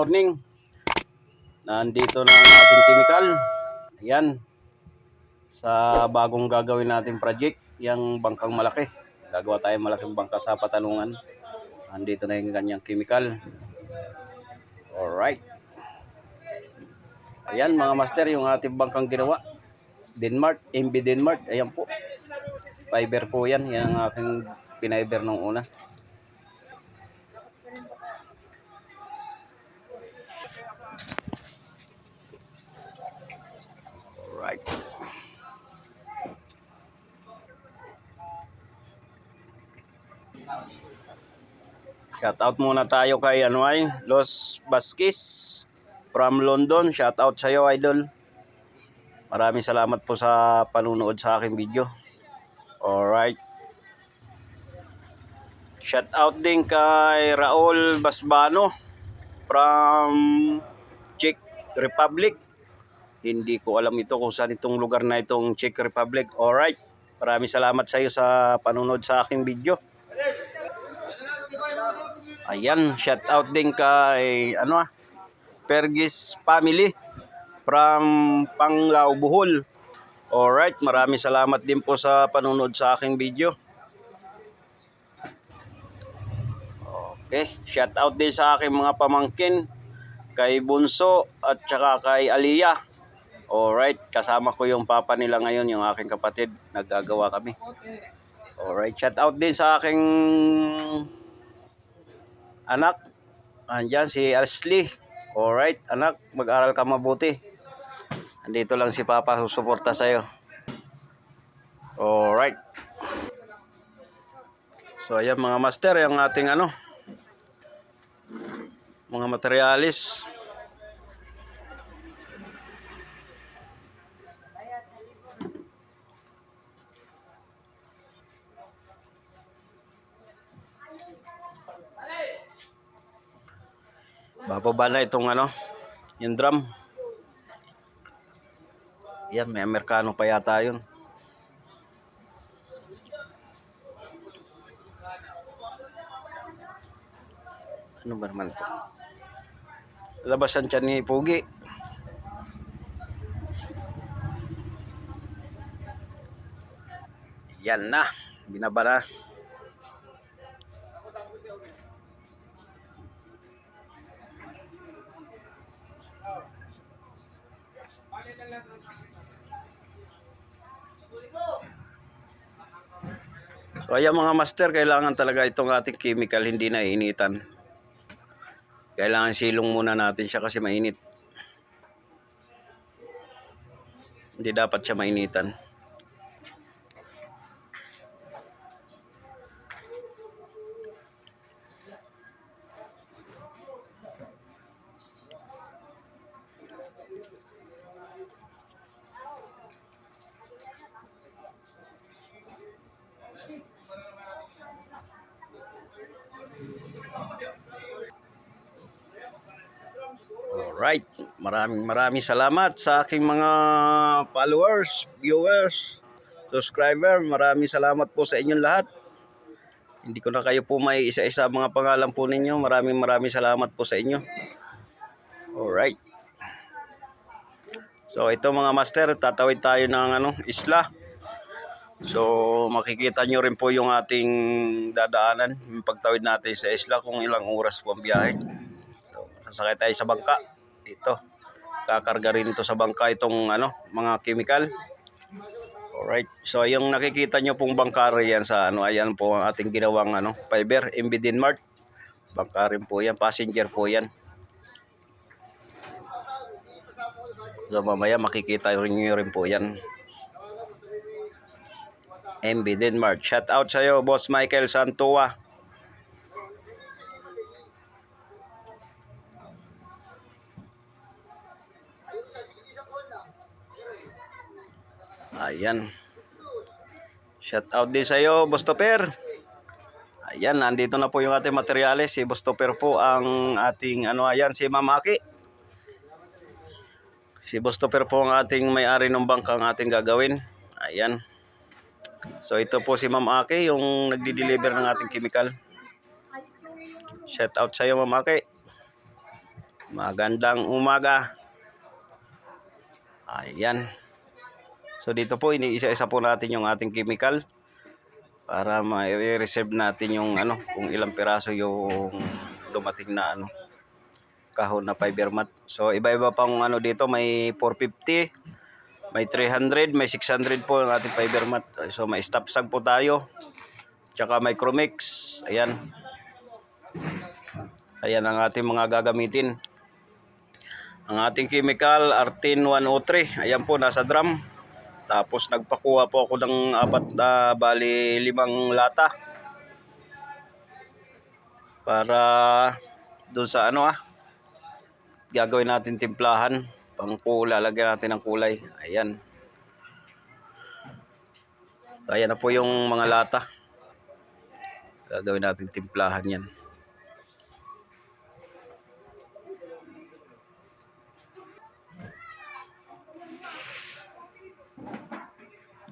morning. Nandito na ang ating chemical. Ayan. Sa bagong gagawin nating project, yung bangkang malaki. Gagawa tayo malaking bangka sa patanungan. Nandito na yung kanyang chemical. Alright. Ayan mga master, yung ating bangkang ginawa. Denmark, MB Denmark. Ayan po. Fiber po yan. Yan ang aking pinaiber nung una. Shout out muna tayo kay ano Los Vasquez from London. Shout out sa iyo, idol. Maraming salamat po sa panunood sa aking video. Alright. Shout out din kay Raul Basbano from Czech Republic. Hindi ko alam ito kung saan itong lugar na itong Czech Republic. Alright. Maraming salamat sa iyo sa panunood sa aking video. Ayan, shout out din kay ano ah, Pergis family from Panglao, Bohol. Alright, maraming salamat din po sa panunood sa aking video. Okay, shout out din sa aking mga pamangkin kay Bunso at saka kay Aliyah. Alright, kasama ko yung papa nila ngayon, yung aking kapatid. Naggagawa kami. Alright, shout out din sa aking anak. Andyan si Ashley. Alright, anak, mag-aral ka mabuti. Andito lang si Papa susuporta sa'yo. Alright. So, ayan mga master, yung ating ano, mga materialis. Bababa na itong ano, yung drum. Yan, may Amerikano pa yata yun. Ano ba naman ito? Labasan siya ni Pugi. Yan na. Binaba na. So ayan mga master, kailangan talaga itong ating chemical hindi na initan. Kailangan silong muna natin siya kasi mainit. Hindi dapat siya mainitan. Alright. Maraming maraming salamat sa aking mga followers, viewers, subscriber. Maraming salamat po sa inyong lahat. Hindi ko na kayo po may isa-isa mga pangalan po ninyo. Maraming maraming salamat po sa inyo. Alright. So ito mga master, tatawid tayo ng ano, isla. So makikita nyo rin po yung ating dadaanan, yung pagtawid natin sa isla kung ilang oras po ang biyahe. So, sasakay tayo sa bangka. Ito. Kakarga rin ito sa bangka itong ano, mga chemical. Alright. So yung nakikita nyo pong bangka yan sa ano, ayan po ang ating ginawang ano, fiber, MB Denmark. Bangka rin po yan, passenger po yan. So mamaya makikita rin nyo rin po yan. MB Denmark. Shout out sa'yo, Boss Michael Santua. Ayan. Shout out din sa'yo, Bostoper. Ayan, nandito na po yung ating materyales. Si Bostoper po ang ating, ano, ayan, si Mamaki. Si Bostoper po ang ating may-ari ng bangkang ating gagawin. Ayan. So ito po si Ma'am Aki, yung nagdi-deliver ng ating chemical. Shout out sa iyo Ma'am Aki. Magandang umaga. Ayan. So dito po iniisa-isa po natin yung ating chemical para ma-reserve natin yung ano kung ilang piraso yung dumating na ano kahon na fiber mat. So iba-iba pang ano dito may 450, may 300, may 600 po ang ating fiber mat. So may stop sag po tayo. Tsaka micromix. Ayan. Ayan ang ating mga gagamitin. Ang ating chemical, Artin 103. Ayan po, nasa drum. Tapos nagpakuha po ako ng apat na bali limang lata. Para doon sa ano ah. Gagawin natin timplahan. Pang kulay, lalagyan natin ng kulay. Ayan. Ayan na po yung mga lata. Gagawin natin timplahan yan.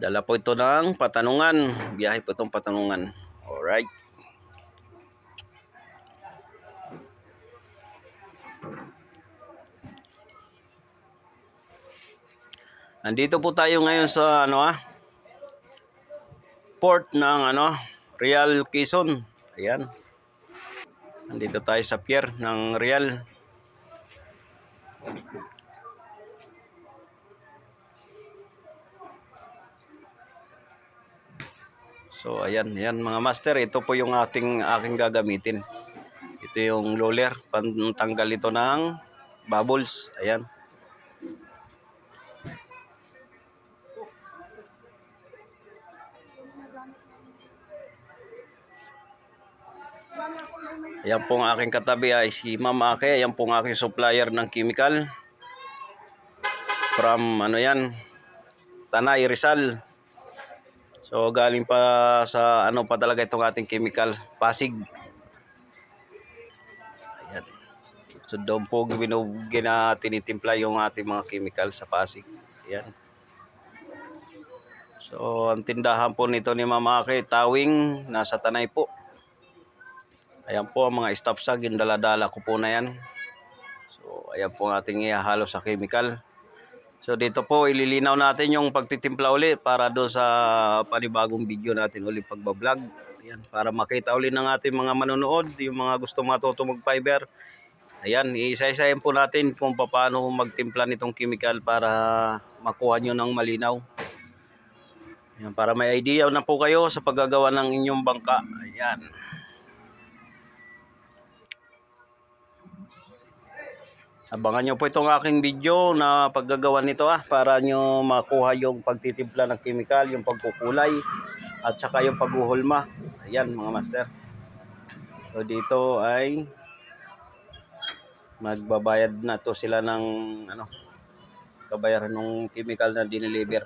Dala po ito ng patanungan. Biyahe po itong patanungan. Alright. Nandito po tayo ngayon sa ano ah port ng ano Real Quezon. Ayan. Nandito tayo sa pier ng Real. So ayan, ayan mga master, ito po yung ating aking gagamitin. Ito yung roller, pantanggal ito ng bubbles. Ayan. Ayan po ang aking katabi ay si Ma'am Ake. Ayan po ang aking supplier ng chemical. From ano yan, Tanay Rizal. So galing pa sa ano pa talaga itong ating chemical, Pasig. Ayan. So doon po binugin na tinitimpla yung ating mga chemical sa Pasig. Ayan. So ang tindahan po nito ni Mama Ake, Tawing, nasa Tanay po. Ayan po ang mga stop sag, yung daladala ko po na yan. So ayan po ang ating ihahalo sa chemical. So dito po ililinaw natin yung pagtitimpla uli para do sa panibagong video natin uli pagbablog. Ayan, para makita uli ng ating mga manonood, yung mga gusto matuto mag-fiber. Ayan, iisa-isahin po natin kung paano magtimpla nitong chemical para makuha nyo ng malinaw. Ayan, para may idea na po kayo sa paggagawa ng inyong bangka. Ayan. Abangan nyo po itong aking video na paggagawa nito ah para nyo makuha yung pagtitimpla ng chemical, yung pagkukulay at saka yung paghuhulma. Ayan mga master. So dito ay magbabayad na to sila ng ano kabayaran ng chemical na dineliver.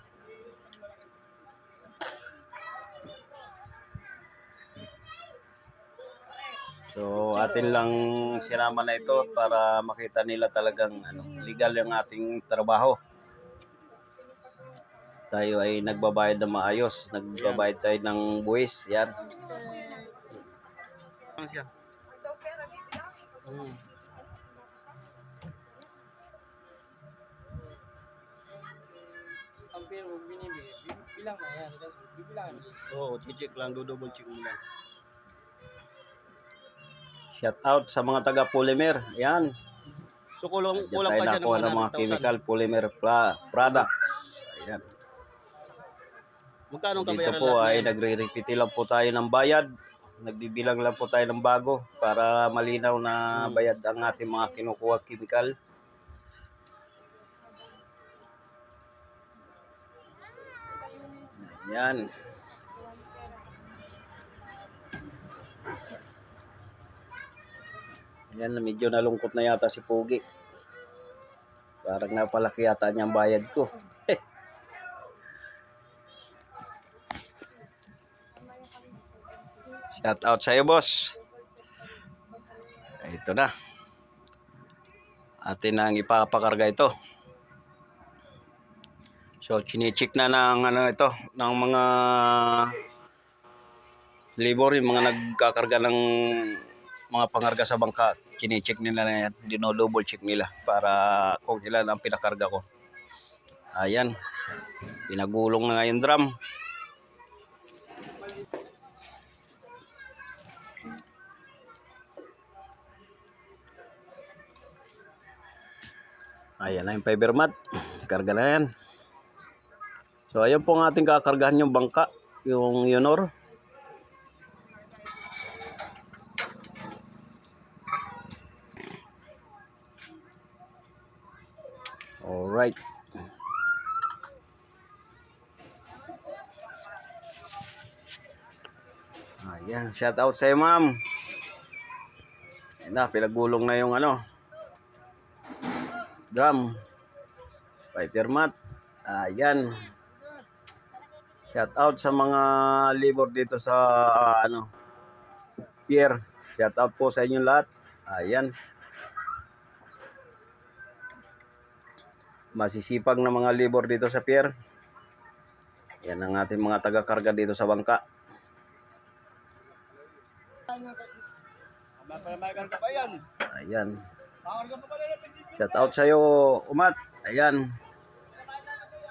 So atin lang sinama na ito para makita nila talagang ano, legal yung ating trabaho. Tayo ay nagbabayad na maayos, nagbabayad tayo ng buwis, yan. Hmm. ang pero binibigay, bilang na yan. Bibilangan. Oo, check lang, double check mo lang. Shout out sa mga taga polymer. Yan. So kulang, Diyan kulang tayo pa siya nakuha ng mga 100,000. chemical polymer pla- products. Ayan. Magkano ang Dito kabayaran po lahat ay na yan? nagre-repeat lang po tayo ng bayad. Nagbibilang lang po tayo ng bago para malinaw na Hmm. bayad ang ating mga kinukuha chemical. Yan. Yan, medyo nalungkot na yata si Pogi. Parang napalaki yata niyang bayad ko. Shout out sa iyo, boss. Ito na. Atin na ang ipapakarga ito. So, chinichik na ng ano ito, ng mga labor, yung mga nagkakarga ng mga pangarga sa bangka, kine-check nila na yan. Dino-double check nila para kung ilan ang pinakarga ko. Ayan. Pinagulong na nga drum. Ayan na yung fiber mat. Karga na yan. So ayan po ang ating kakargahan yung bangka. Yung Yonor. Shout out sa iyo, ma'am. Ayan na, pinagulong na yung ano. Drum. Fighter mat. Ayan. Shout out sa mga labor dito sa ah, ano pier. Shout out po sa inyong lahat. Ayan. Masisipag na mga labor dito sa pier. Yan ang ating mga taga-karga dito sa bangka. Ayan. Shout out sa iyo, Umat. Ayan.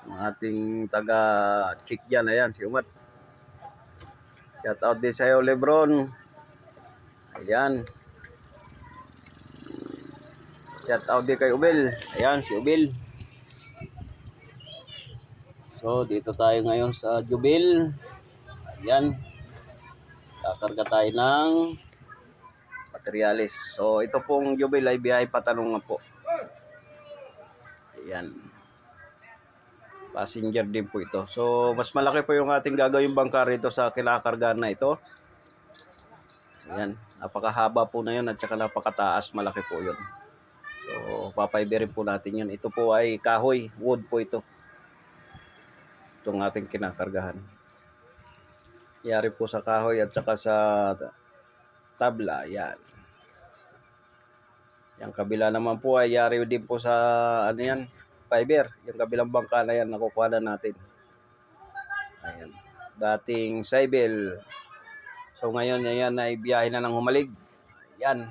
Ang ating taga-chick dyan. Ayan, si Umat. Shout out din sa iyo, Lebron. Ayan. Shout out din kay Ubel. Ayan, si Ubel. So, dito tayo ngayon sa Jubil. Ayan. Kakarga tayo ng materialis. So, ito pong Jubil ay biyahe patanong po. Ayan. Passenger din po ito. So, mas malaki po yung ating gagawing bangka rito sa kinakargaan na ito. Ayan. Napakahaba po na yun at saka napakataas. Malaki po yun. So, papaiberin po natin yun. Ito po ay kahoy. Wood po ito. Itong ating kinakargahan. Yari po sa kahoy at saka sa tabla. Yan. Yung kabila naman po ay yari din po sa ano yan, fiber. Yung kabilang bangka na yan, nakukuha na natin. Ayan. Dating Saibel. So ngayon, ayan ay biyahe na ng humalig. Yan.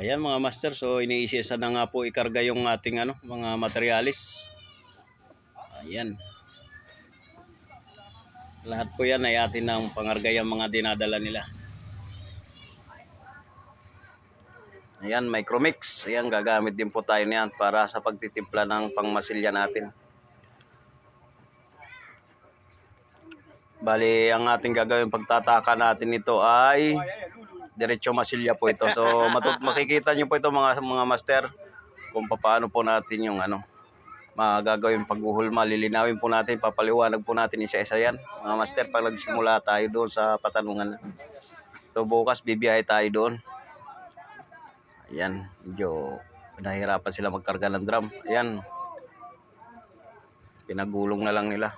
Ayan mga master, so iniisisa na nga po ikarga yung ating ano, mga materialis. Ayan. Lahat po yan ay atin ng pangarga yung mga dinadala nila. Ayan, micromix. Ayan, gagamit din po tayo niyan para sa pagtitimpla ng pangmasilya natin. Bali, ang ating gagawin pagtataka natin ito ay diretso masilya po ito. So matut makikita niyo po ito mga mga master kung paano po natin yung ano magagawin paghuhulma, lilinawin po natin, papaliwanag po natin isa-isa yan. Mga master, pag nagsimula tayo doon sa patanungan. So bukas bibiyahe tayo doon. Ayan, medyo nahihirapan sila magkarga ng drum. Ayan, pinagulong na lang nila.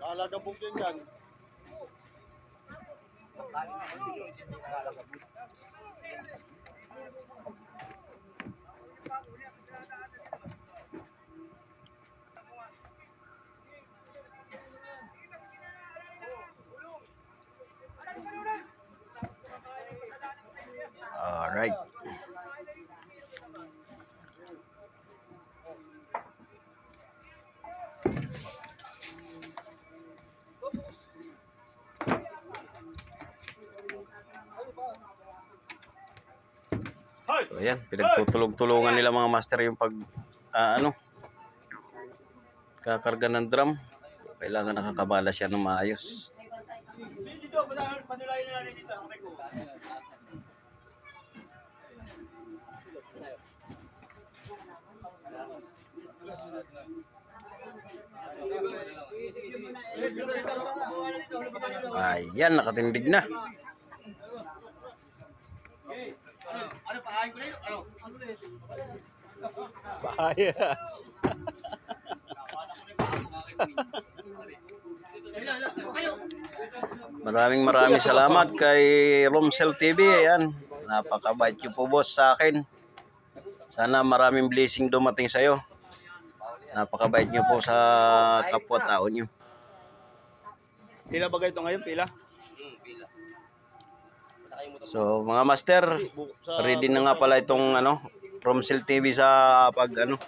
Lalagabog din yan. Bunyi. Ayan, pinagtutulong-tulungan nila mga master yung pag, ah, ano, kakarga ng drum. Kailangan nakakabala siya ng maayos. Ayan, nakatindig na. Ano, Bahaya. Maraming maraming salamat kay Romsel TV. Ayan, napakabait niyo po boss sa akin. Sana maraming blessing dumating sa iyo. Napakabait niyo po sa kapwa-tao niyo. Pila ba ito ngayon? Pila? So, mga master, ready na nga pala itong ano, Romsel TV sa pag ano,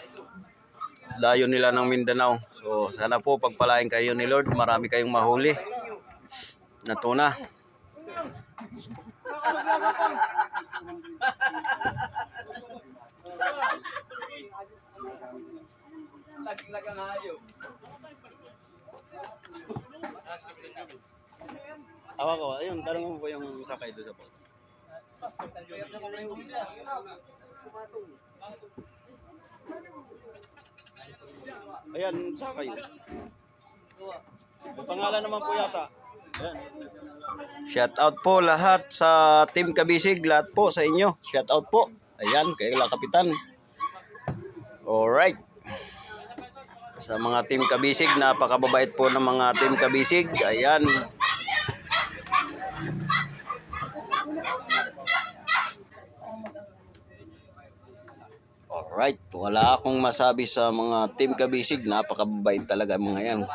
layo nila ng Mindanao. So, sana po pagpalain kayo ni Lord, marami kayong mahuli na tuna. Awa ko, ayun, tanong mo po yung sakay doon sa boat. Ayan, sakay. May pangalan naman po yata. Ayan. Shout out po lahat sa Team Kabisig, lahat po sa inyo. Shout out po. Ayan, kay La Kapitan. Alright. Sa mga Team Kabisig, napakababait po ng mga Team Kabisig. Ayan. Alright, wala akong masabi sa mga Team Kabisig. Napakababait talaga mga yan.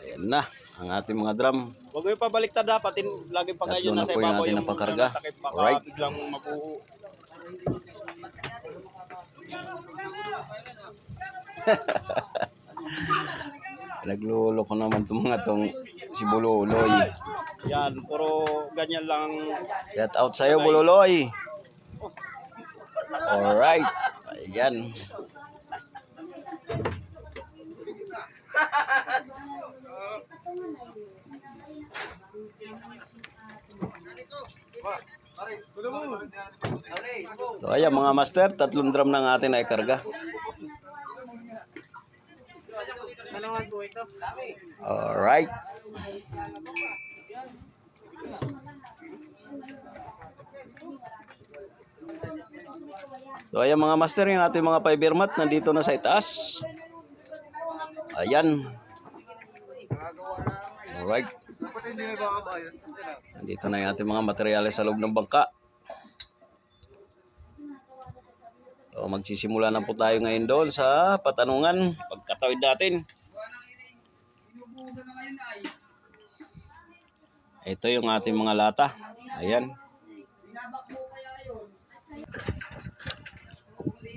Ayan na, ang ating mga drum. Huwag mo pabaliktad dapat, lagi pa Tatlo na po yung ating napakarga. Alright. biglang makuho. Naglolo ko naman itong mga tong si Bululoy. Yan, puro ganyan lang. Shout out sa'yo, Bululoy. Alright. Ayan. So ayan mga master, tatlong drum ng atin ay karga. Ano po ito? Alright. So ayan mga master, yung ating mga fiber mat nandito na sa itaas. Ayan. Alright. Nandito na yung ating mga materyales sa loob ng bangka. So magsisimula na po tayo ngayon doon sa patanungan, pagkatawid natin. Ito yung ating mga lata. Ayan.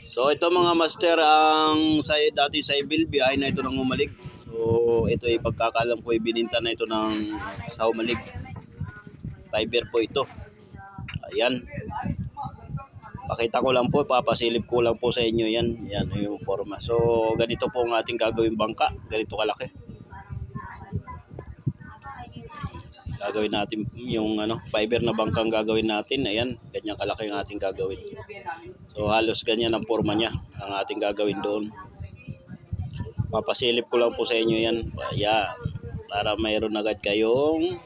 So ito mga master ang sa dati sa Ibilbi ay na ito nang umalig. So ito ay pagkakalam ko ibininta na ito ng sa umalig. Fiber po ito. Ayan. Pakita ko lang po, papasilip ko lang po sa inyo yan. Yan yung forma. So ganito po ang ating gagawin bangka. Ganito kalaki. Gagawin natin yung ano fiber na bangkang gagawin natin. Ayan ganyan kalaki ang ating gagawin. So halos ganyan ang forma niya ang ating gagawin doon. Papasilip ko lang po sa inyo yan. Ayan para mayroon agad kayong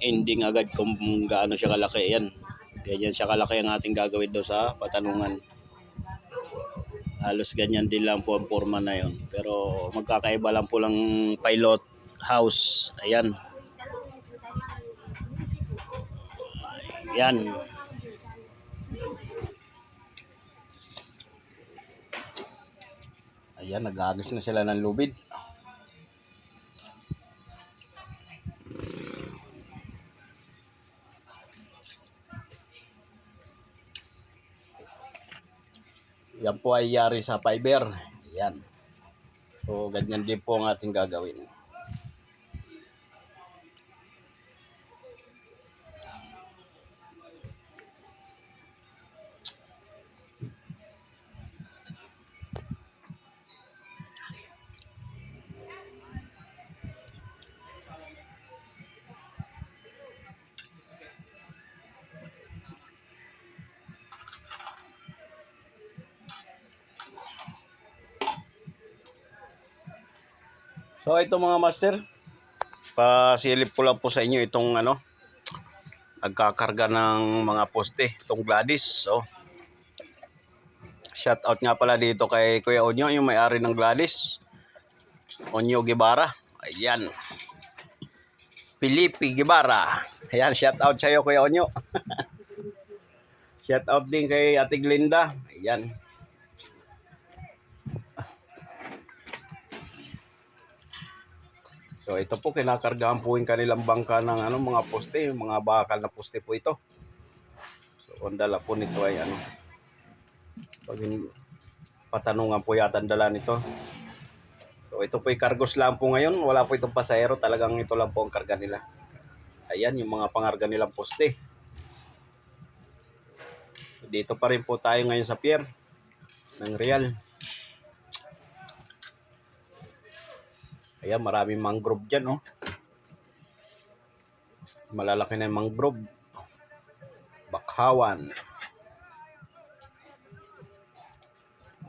ending agad kung gaano siya kalaki. Yan ganyan siya kalaki ang ating gagawin doon sa patanungan. Halos ganyan din lang po ang forma na yon pero magkakaiba lang po lang pilot house. Ayan. Ayan. Ayan, nag-agos na sila ng lubid. Yan po ay yari sa fiber. Ayan. So, ganyan din po ang ating gagawin. So ito mga master, pasilip ko lang po sa inyo itong ano, nagkakarga ng mga poste, itong Gladys. So, shout out nga pala dito kay Kuya Onyo, yung may-ari ng Gladys. Onyo Guevara. Ayan. Felipe Guevara. Ayan, shout out sa'yo Kuya Onyo. shout out din kay Ate Glinda. Ayan. So ito po kinakargahan po yung kanilang bangka ng ano mga poste, mga bakal na poste po ito. So ang dala po nito ay ano. Pag patanungan po yata ang dala nito. So ito po yung cargos lang po ngayon, wala po itong pasahero, talagang ito lang po ang karga nila. Ayan yung mga pangarga nilang poste. Dito pa rin po tayo ngayon sa pier ng Real. Ayan, maraming mangrove dyan, oh. Malalaki na yung mangrove. Bakhawan.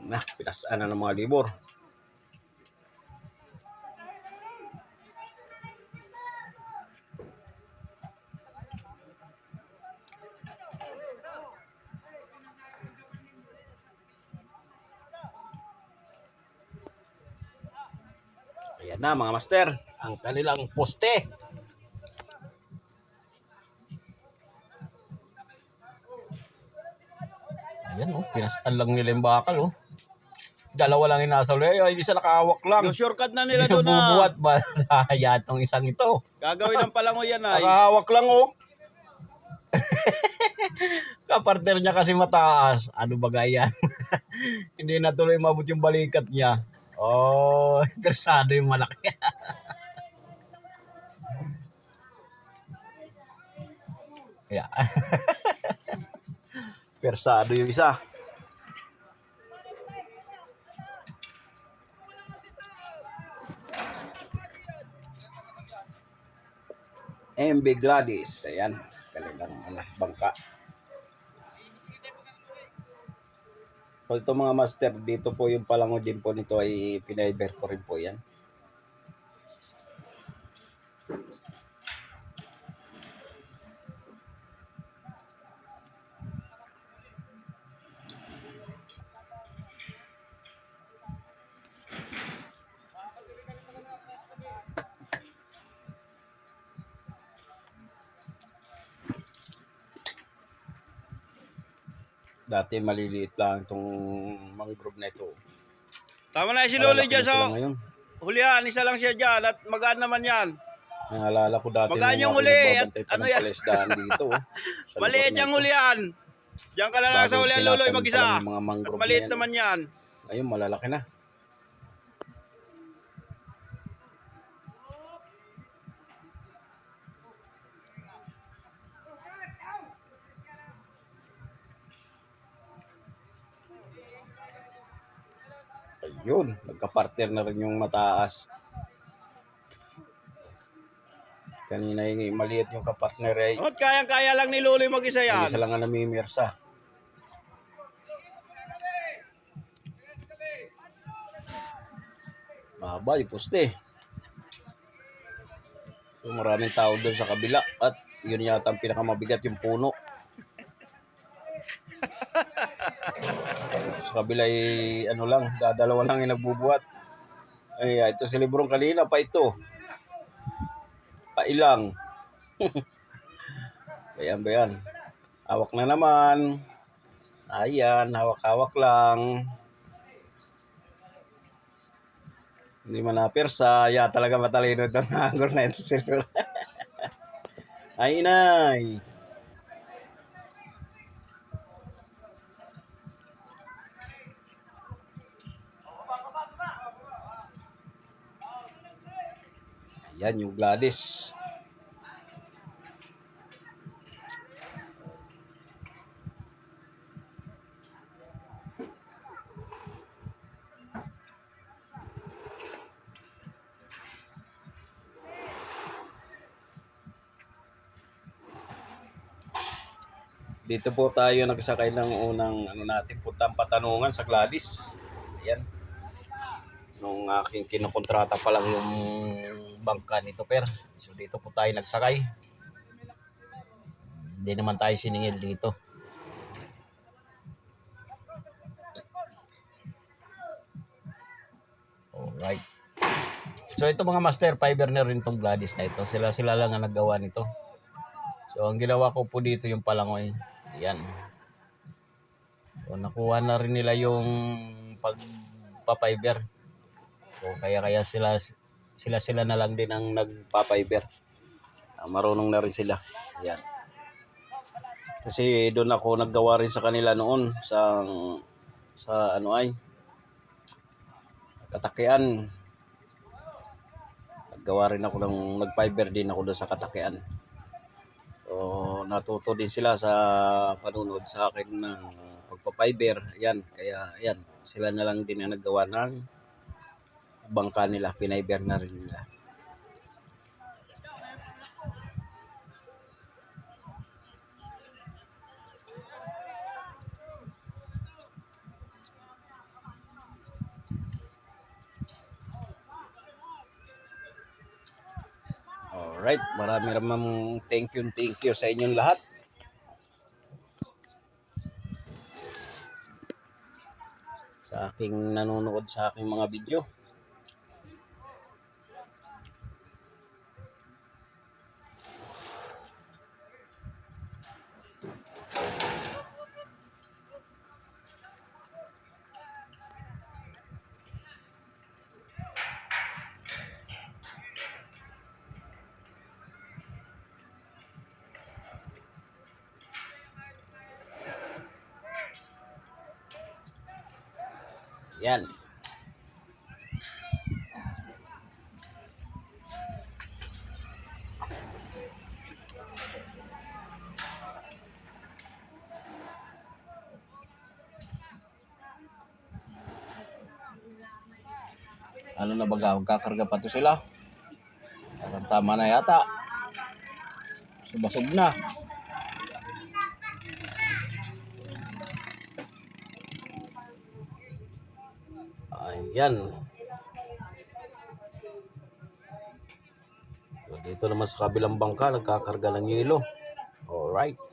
Na, pinasaan na ng mga libor. Ayan na mga master, ang kanilang poste. Ayan oh, pinasaan lang nila yung bakal oh. Dalawa lang nasa ulo. Ay, isa nakahawak lang. Yung shortcut na nila doon na. bubuhat ba? Kaya itong isang ito. Gagawin ng palango yan ay. Nakahawak lang oh. Kapartner niya kasi mataas. Ano ba yan? Hindi na tuloy mabot yung balikat niya. Oh, interesado yung malaki. yeah. Persado yung isa. MB Gladys. Ayan. Kanilang ano, bangka. Ito mga master, dito po yung palango din po nito ay pinaiber ko rin po yan. Dati maliliit lang itong mangrove na ito. Tama na si Lolo dyan sila sa hulihan. Isa lang siya dyan at magaan naman yan. Naalala ko dati Magaan yung huli, at ano yan? dito. oh. Maliit yung hulihan. Diyan ka na lang sa hulihan, Lolo, mag-isa. At maliit naman yan. Ayun, malalaki na. Ayun, nagka-partner na rin yung mataas. Kanina yung maliit yung kapartner ay At kayang-kaya lang ni Lolo mag-isa yan. isa lang ang namimirsa. Mahaba yung poste. So, maraming tao doon sa kabila at yun yata ang pinakamabigat yung puno. sa kabila ay ano lang, dadalawa lang yung nagbubuhat. Ay, ito si Librong kanina pa ito. Pailang. Bayan, bayan. Hawak na naman. Ayan, hawak-hawak lang. Hindi man napersa. Ya, talaga matalino itong hangor na ito. Silver. Ay, inay. Ayan yung Gladys. Dito po tayo nagsakay ng unang ano natin puntang patanungan sa Gladys. Ayan. Nung aking kinukontrata pa lang yung bangka nito per. So dito po tayo nagsakay. Hindi naman tayo siningil dito. Alright. So ito mga master fiber na rin tong Gladys na ito. Sila sila lang ang naggawa nito. So ang ginawa ko po dito yung palangoy. Yan. So nakuha na rin nila yung pagpa-fiber. So kaya kaya sila sila sila na lang din ang nagpa-fiber. Ah, marunong na rin sila. Yan. Kasi doon ako naggawa rin sa kanila noon sa sa ano ay katakian. Naggawa rin ako ng nag-fiber din ako doon sa katakian. So natuto din sila sa panunod sa akin ng pagpa-fiber. Yan, kaya yan, sila na lang din ang naggawa ng bangka nila, pinayber na rin nila. Alright, marami ramang thank you, thank you sa inyong lahat. Sa aking nanonood sa aking mga video. Yan. Ano na baga? Magkakarga pa to sila? Parang tama na yata. Subasog na. Ayan. Dito naman sa kabilang bangka, nagkakarga ng yelo. Alright.